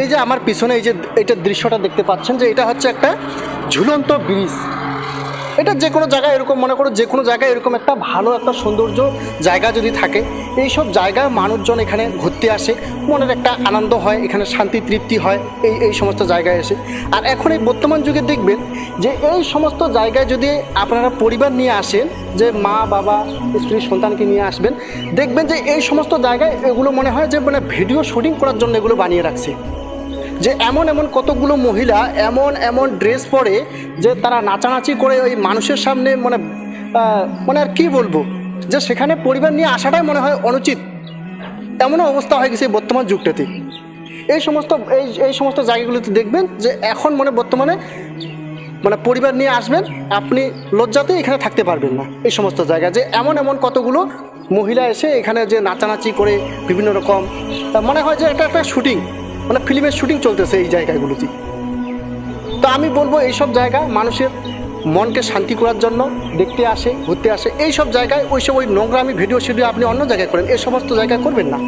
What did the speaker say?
এই যে আমার পিছনে এই যে এইটার দৃশ্যটা দেখতে পাচ্ছেন যে এটা হচ্ছে একটা ঝুলন্ত ব্রিজ। এটা যে কোনো জায়গায় এরকম মনে করো যে কোনো জায়গায় এরকম একটা ভালো একটা সৌন্দর্য জায়গা যদি থাকে এই সব জায়গায় মানুষজন এখানে ঘুরতে আসে, মনের একটা আনন্দ হয়, এখানে শান্তি, তৃপ্তি হয়, এই এই সমস্ত জায়গায় এসে। আর এখন এই বর্তমান যুগে দেখবেন যে এই সমস্ত জায়গায় যদি আপনারা পরিবার নিয়ে আসেন, যে মা, বাবা, স্ত্রী, সন্তানকে নিয়ে আসবেন, দেখবেন যে এই সমস্ত জায়গায় এগুলো মনে হয় যে মানে ভিডিও শুটিং করার জন্য এগুলো বানিয়ে রাখছে। যে এমন এমন কতগুলো মহিলা এমন এমন ড্রেস পরে যে তারা নাচানাচি করে ওই মানুষের সামনে মানে মানে আর কী বলব? যে সেখানে পরিবার নিয়ে আসাটাই মনে হয় অনুচিত। এমনও অবস্থা হয়ে গেছে বর্তমান যুগটাতে। এই সমস্ত, এই এই সমস্ত জায়গাগুলোতে দেখবেন যে এখন মানে বর্তমানে মানে পরিবার নিয়ে আসবেন, আপনি লজ্জাতে এখানে থাকতে পারবেন না এই সমস্ত জায়গায় যে এমন এমন কতগুলো মহিলা এসে এখানে যে নাচানাচি করে বিভিন্ন রকম মনে হয় যে এটা একটা শুটিং মানে ফিল্মের শুটিং চলতেছে এই জায়গাগুলোতে। তো আমি বলব এইসব জায়গা মানুষের মনকে শান্তি করার জন্য দেখতে আসে, ঘুরতে আসে। এই সব জায়গায় ওই সব ওই নোংরামি ভিডিও শিডিও আপনি অন্য জায়গায় করেন এই সমস্ত জায়গায় করবেন না।